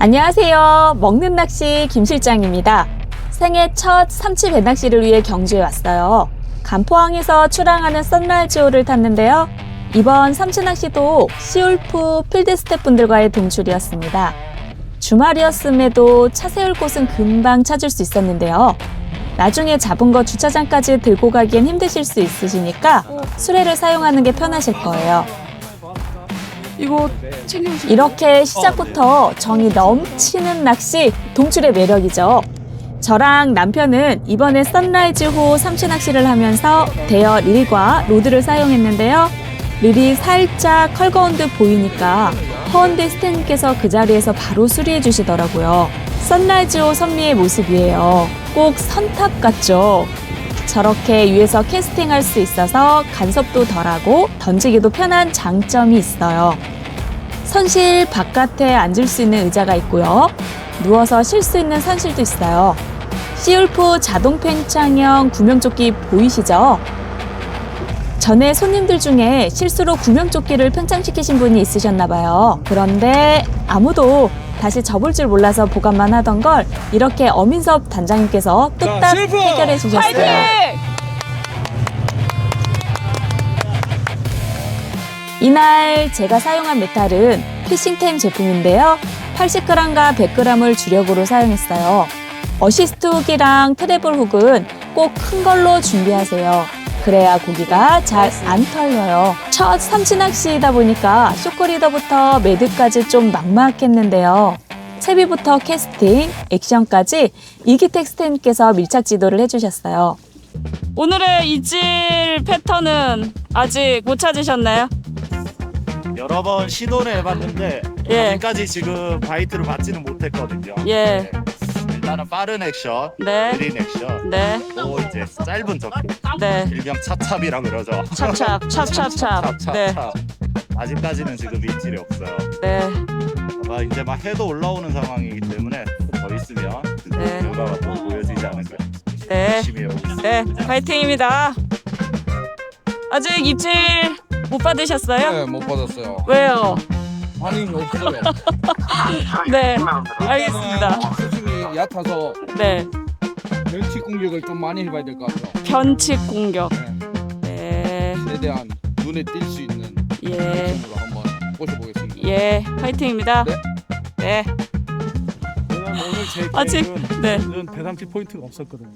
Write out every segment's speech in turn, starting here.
안녕하세요. 먹는 낚시 김 실장입니다. 생애 첫 삼치 배낚시를 위해 경주에 왔어요. 간포항에서 출항하는 선라이즈호를 탔는데요. 이번 삼치 낚시도 시울프 필드 스태프분들과의 동출이었습니다. 주말이었음에도 차 세울 곳은 금방 찾을 수 있었는데요. 나중에 잡은 거 주차장까지 들고 가기엔 힘드실 수 있으시니까 수레를 사용하는 게 편하실 거예요. 이거 챙겨주세요. 이렇게 시작부터 정이 넘치는 낚시 동출의 매력이죠. 저랑 남편은 이번에 선라이즈 호 삼치 낚시를 하면서 대여 릴과 로드를 사용했는데요. 릴이 살짝 컬거운 듯 보이니까 허언대 스탠님께서 그 자리에서 바로 수리해 주시더라고요. 선라이즈 호 선미의 모습이에요. 꼭 선탑 같죠? 저렇게 위에서 캐스팅할 수 있어서 간섭도 덜하고 던지기도 편한 장점이 있어요. 선실 바깥에 앉을 수 있는 의자가 있고요. 누워서 쉴 수 있는 선실도 있어요. 시울프 자동 팽창형 구명조끼 보이시죠? 전에 손님들 중에 실수로 구명조끼를 팽창시키신 분이 있으셨나 봐요. 그런데 아무도 다시 접을 줄 몰라서 보관만 하던 걸 이렇게 어민섭 단장님께서 뚝딱! 해결해 주셨어요. 이날 제가 사용한 메탈은 피싱템 제품인데요. 80g과 100g을 주력으로 사용했어요. 어시스트 훅이랑 트래블 훅은 꼭 큰 걸로 준비하세요. 그래야 고기가 잘 안 털려요. 첫 삼치 낚시이다 보니까 쇼크리더부터 매드까지 좀 막막했는데요. 채비부터 캐스팅, 액션까지 이기텍 스탠님께서 밀착 지도를 해주셨어요. 오늘의 이질 패턴은 아직 못 찾으셨나요? 여러 번 시도를 해봤는데 예. 아직까지 지금 바이트를 받지는 못했거든요. 예. 네. 일단은 빠른 액션, 네. 느린 액션, 네. 또 이제 짧은 접기, 네. 일명 찹찹이라 그러죠. 찹찹, 찹찹찹. 찹찹. 네. 아직까지는 지금 입질이 없어요. 네. 아마 이제 막 해도 올라오는 상황이기 때문에 더 있으면 네. 결과가 또 보여지지 않을까. 네. 열심히 해보겠습니다. 네. 파이팅입니다. 아직 입질 못 받으셨어요? 네, 못 받았어요. 왜요? 반응이 없어요. 네. 알겠습니다. 얕아서 네. 멸치 공격을 좀 많이 해봐야 될 것 같아요. 변칙 공격. 네. 네. 최대한 눈에 띌 수 있는 예. 액션으로 한번 꼬셔보겠습니다. 예. 파이팅입니다. 네. 네. 왜냐면 오늘 제 아직- 계획은 네. 이런 배상치 포인트가 없었거든요.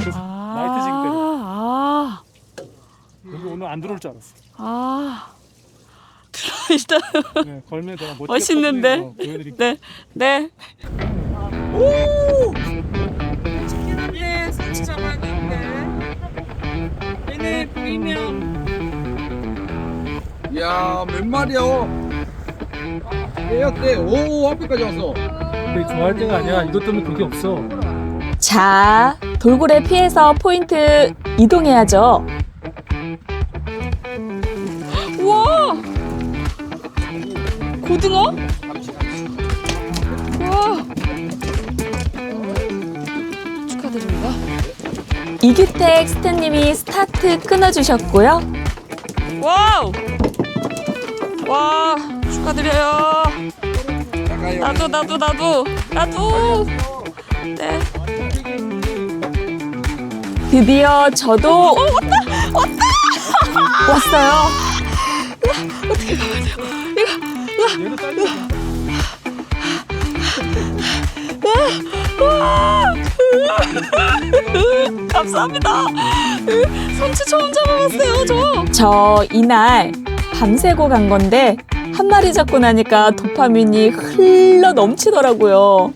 그래서 아. 나이트 지금 때려. 아. 여기 오늘 안 들어올 줄 알았어. 아. 일단 네, 걸면 멋있는데? 보여드릴게요. 네. 네. 예, 손치 잡아야 되는데. 얘네 보이면 이야, 몇 마리요? 떼었대. 오, 앞에까지 왔어. 근데 좋아할 때가 아니야. 이것 때문에 그게 없어. 자, 돌고래 피해서 포인트 이동해야죠. 우와! 고등어? 이기텍 스탠님이 스타트 끊어주셨고요. 와우! 와, 축하드려요. 나도, 나도, 나도, 나도! 네. 드디어 저도 왔어요. 얘도 딸려. 감사합니다. 손치 처음 잡아봤어요, 저. 저 이날 밤새고 간 건데 한 마리 잡고 나니까 도파민이 흘러 넘치더라고요.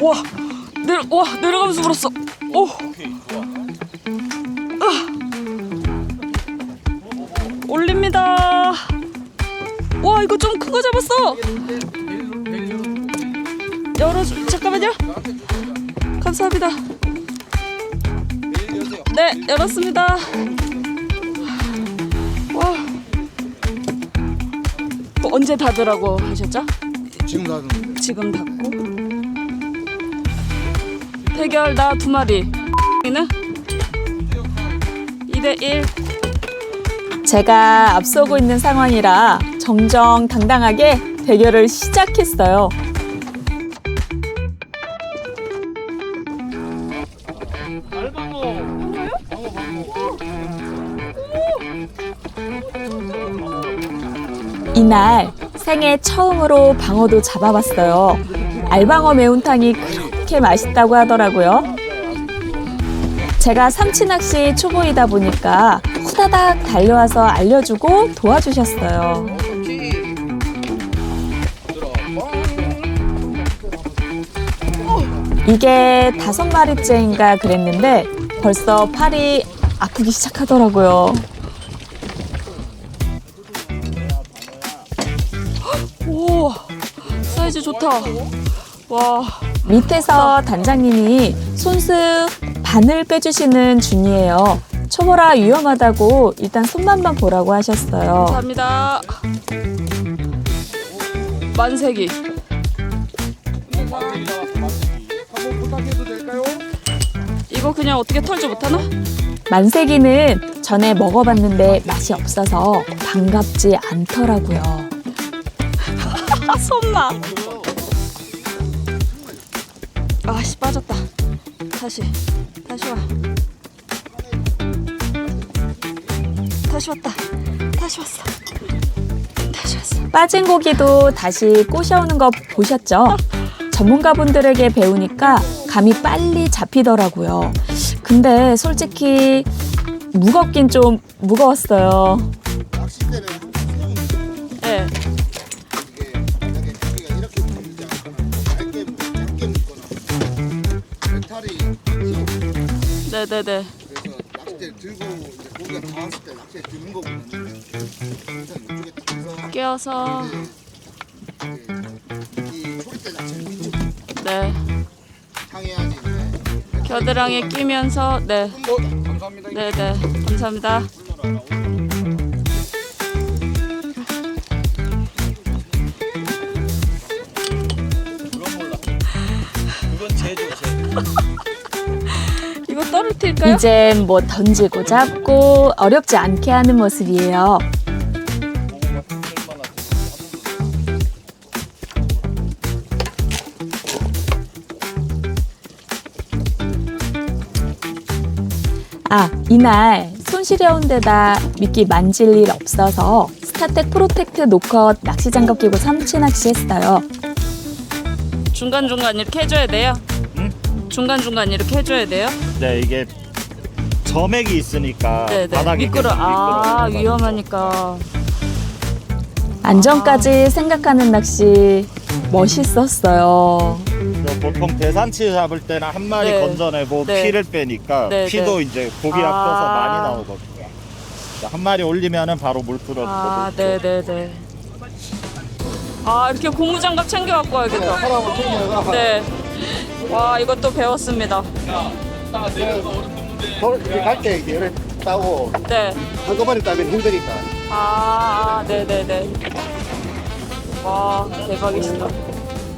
와, 내려, 와, 내려가면서 불었어. 오. 아. 올립니다. 와, 이거 좀 큰 거 잡았어. 열어, 잠깐만요. 감사합니다. 네, 열었습니다. 와. 또 언제 닫으라고 하셨죠? 지금 가는 지금 닫고 대결 나 두 마리 는 2대 1 제가 앞서고 있는 상황이라 정정당당하게 대결을 시작했어요. 이날 생애 처음으로 방어도 잡아봤어요. 알방어 매운탕이 그렇게 맛있다고 하더라고요. 제가 삼치 낚시 초보이다 보니까 후다닥 달려와서 알려주고 도와주셨어요. 이게 다섯 마리째인가 그랬는데 벌써 팔이 아프기 시작하더라고요. 좋다. 와 밑에서 단장님이 손수 반을 빼주시는 중이에요. 초보라 위험하다고 일단 손만만 보라고 하셨어요. 감사합니다. 만세기. 한번 부탁해도 될까요? 이거 그냥 어떻게 털지 못하나? 만세기는 전에 먹어봤는데 맛이 없어서 반갑지 않더라고요. 아 손나. 아씨 빠졌다. 다시 다시 와. 다시 왔다. 다시 왔어. 다시 왔어. 빠진 고기도 다시 꼬셔오는 거 보셨죠? 전문가분들에게 배우니까 감이 빨리 잡히더라고요. 근데 솔직히 무겁긴 좀 무거웠어요. 네네네. 그래서 낚싯대 들고 이제 고기가 닿았을 때 낚싯대 드는 거보다는 항상 이쪽에 탁해서 끼어서 이 소리대 자체를 이쪽 네. 향해야지 이제 겨드랑이에 끼면서 네. 어, 감사합니다. 네네. 감사합니다. 그건 제조 제. 떨어뜨릴까요? 이젠 뭐 던지고 잡고 어렵지 않게 하는 모습이에요. 아, 이날 손 시려운 데다 미끼 만질 일 없어서 스타텍 프로텍트 노컷 낚시 장갑 끼고 삼치 낚시 했어요. 중간중간 이렇게 해줘야 돼요. 응? 중간중간 이렇게 해줘야 돼요. 네 이게 점액이 있으니까 네네. 바닥에 미끄러. 계속 아. 위험하니까. 안전까지 생각하는 낚시 멋있었어요. 그래서 보통 대산치 잡을 때는 한 마리 네. 건져내고 네. 피를 빼니까 네, 피도 네. 이제 고기가 아. 커서 많이 나오거든요. 한 마리 올리면은 바로 물 풀어주고. 아 네네네. 아 이렇게 고무장갑 챙겨 갖고 와야겠다. 네. 와 이것도 배웠습니다. 갈때 이제 이렇게 따고 네. 한꺼번에 따면 힘드니까 아, 아 네네네. 와 대박이시다.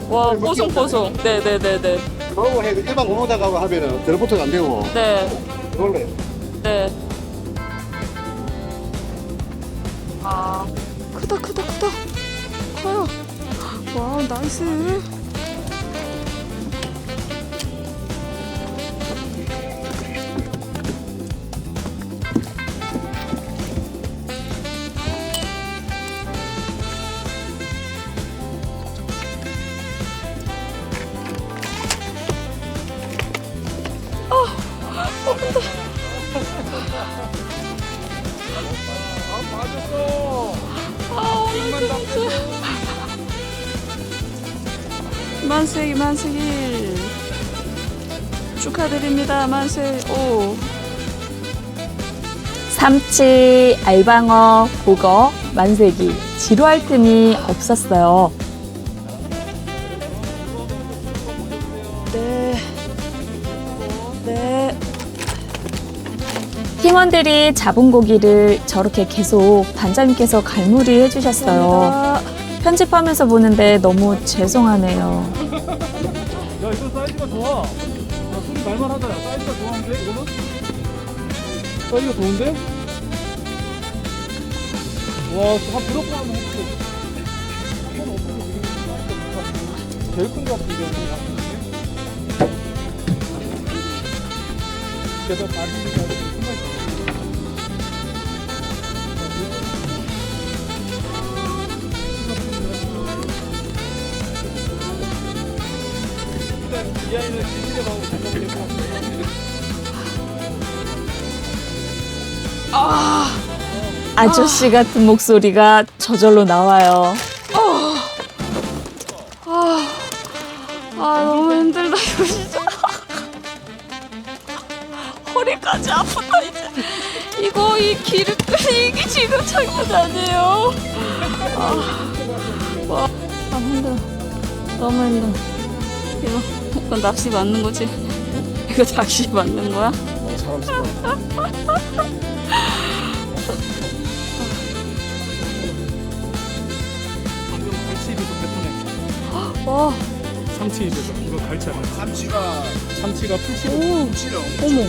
와 뽀송뽀송. 네네네네. 그러고 해 일반 고무장갑을 하면은 들어붙어도 안 되고 네. 원래 네. 아 크다 크다 크다 커요. 와 나이스. 만세기 만세기 축하드립니다 만세 오 삼치, 알방어, 고거, 만세기 지루할 틈이 없었어요. 네. 네. 팀원들이 잡은 고기를 저렇게 계속 반장님께서 갈무리 해주셨어요. 감사합니다. 편집하면서 보는데 너무 죄송하네요. 야 이거 사이즈가 좋아. 야 소리 날만 하잖아. 사이즈가 좋아한데 이거는? 사이즈가 좋은데? 와, 다 부럽고 한번 해볼게. 제일 큰거 같은데? 그래서 다리가 진실에 가고 대박이겠고. 아저씨 같은 목소리가 저절로 나와요. 아! 너무 힘들다 이거 진짜. 허리까지 아프다 이제. 이거 이 길을 끌기 지금 장난 아니에요? 아, 와, 아 힘들어. 너무 힘들어. 이거 이거 낚시 맞는 거지? 이거 낚시 맞는 거야? 방금 갈치 입에서 뱉어내. 와 삼치 입에서. 이거 갈치 아니야. 삼치가 삼치가 풀치. 삼치를 어머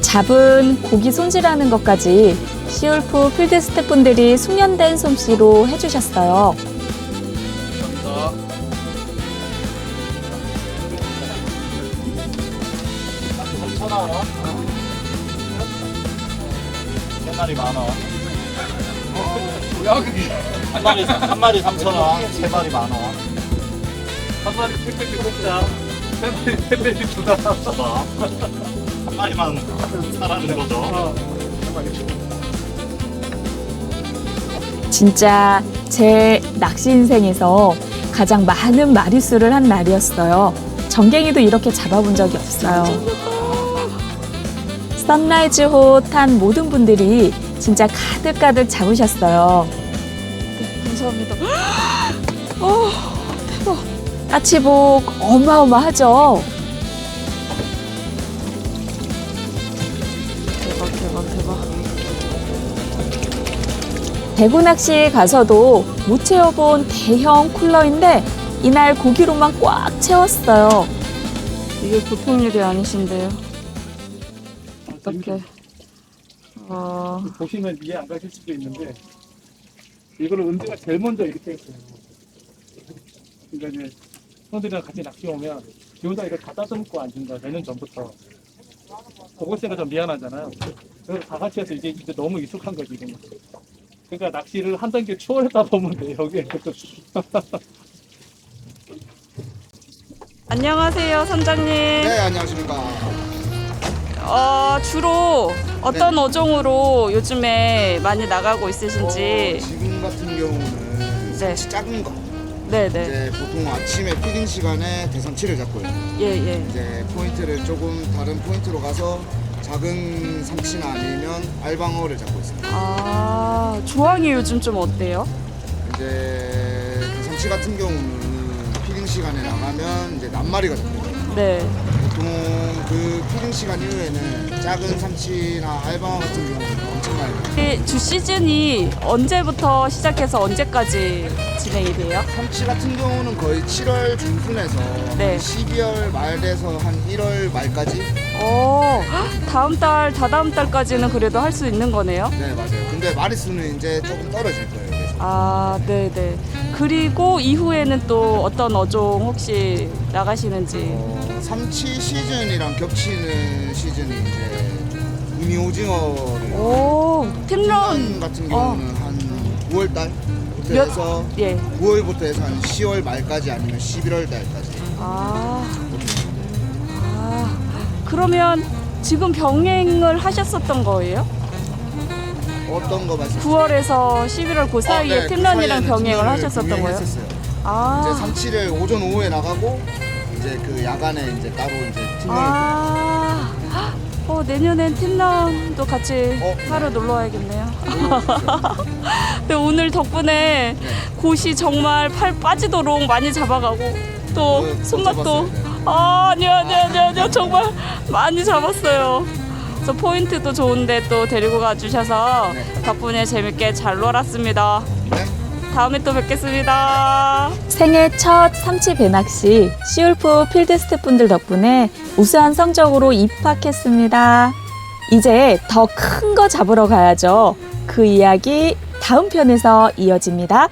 잡은 고기 손질하는 것까지 시울프 필드 스태프분들이 숙련된 솜씨로 해주셨어요. 세 마리 만 원. 야 그게 한 마리 한 마리 3천 원. 세 마리 만 원. 한 마리 마리 세 마리 주다. 봐봐. 한 마리만 사라는 거죠. 어. 진짜 제 낚시 인생에서 가장 많은 마리수를 한 날이었어요. 정갱이도 이렇게 잡아본 적이 없어요. 선라이즈 호 탄 모든 분들이 진짜 가득가득 잡으셨어요. 감사합니다 까치복 어마어마하죠? 대구 낚시에 가서도 못 채워본 대형 쿨러인데 이날 고기로만 꽉 채웠어요. 이게 보통 일이 아니신데요 어떻게 어... 보시면 이해 안 가실 수도 있는데 이거를 은재가 제일 먼저 이렇게 했어요. 그러니까 이제 형들이랑 같이 낚시 오면 기호다 이거 다 따져먹고 앉은다 내년 전부터 보고 있으니까 좀 미안하잖아요. 그래서 다 같이 해서 이제, 이제 너무 익숙한 거지 이거는. 그러니까 낚시를 한 단계 추월했다 보면 돼 여기에. 안녕하세요 선장님. 네 안녕하십니까. 어, 주로 어떤 어종으로 요즘에 많이 나가고 있으신지. 어, 지금 같은 경우는 네. 작은 거. 네 네. 이제 보통 아침에 피딩 시간에 대삼치를 잡고요. 예 예. 이제 포인트를 조금 다른 포인트로 가서 작은 삼치나 아니면 알방어를 잡고 있습니다. 아 조항이 요즘 좀 어때요? 이제 대삼치 같은 경우는 피딩 시간에 나가면 이제 낱마리가 잡혀요. 네. 보통 그 피딩 시간 이후에는 작은 삼치나 알방어 같은 경우는 엄청 많이 나요 이주 시즌이 언제부터 시작해서 언제까지 진행이 돼요? 삼치 같은 경우는 거의 7월 중순에서 네. 12월 말에서 한 1월 말까지 어 다음 달 다다음 달까지는 그래도 할 수 있는 거네요. 네 맞아요 근데 마리수는 이제 조금 떨어질 거예요 그래서. 아 네네 그리고 이후에는 또 어떤 어종 혹시 나가시는지. 어, 삼치 시즌이랑 겹치는 시즌이 이제 우미 오징어를 오 팀런. 팀런 같은 경우는 한 9월 달부터 몇- 해서 예. 9월부터 해서 한 10월 말까지 아니면 11월 달까지. 아, 아. 그러면 지금 병행을 하셨었던 거예요? 어떤 거 말씀? 9월에서 11월 그 사이에 팀런이랑 병행을 하셨었던 거예요? 했었어요. 이제 아, 삼치를 오전 오후에 나가고 이제 그 야간에 이제 따로 이제 팀런을 아, 어, 내년엔 팀런도 같이 어, 하러 놀러 와야겠네요. 근데 오늘 덕분에 곳이 정말 팔 빠지도록 많이 잡아가고 또 어, 손맛도 잡았어요, 네. 아 아니요 아니요 아니요 아니요 정말 많이 잡았어요. 그래서 포인트도 좋은데 또 데리고 가주셔서 네. 덕분에 재밌게 잘 놀았습니다. 네. 다음에 또 뵙겠습니다. 생애 첫 삼치 배낚시 시울프 필드 스태프분들 덕분에 우수한 성적으로 입학했습니다. 이제 더 큰 거 잡으러 가야죠. 그 이야기 다음 편에서 이어집니다.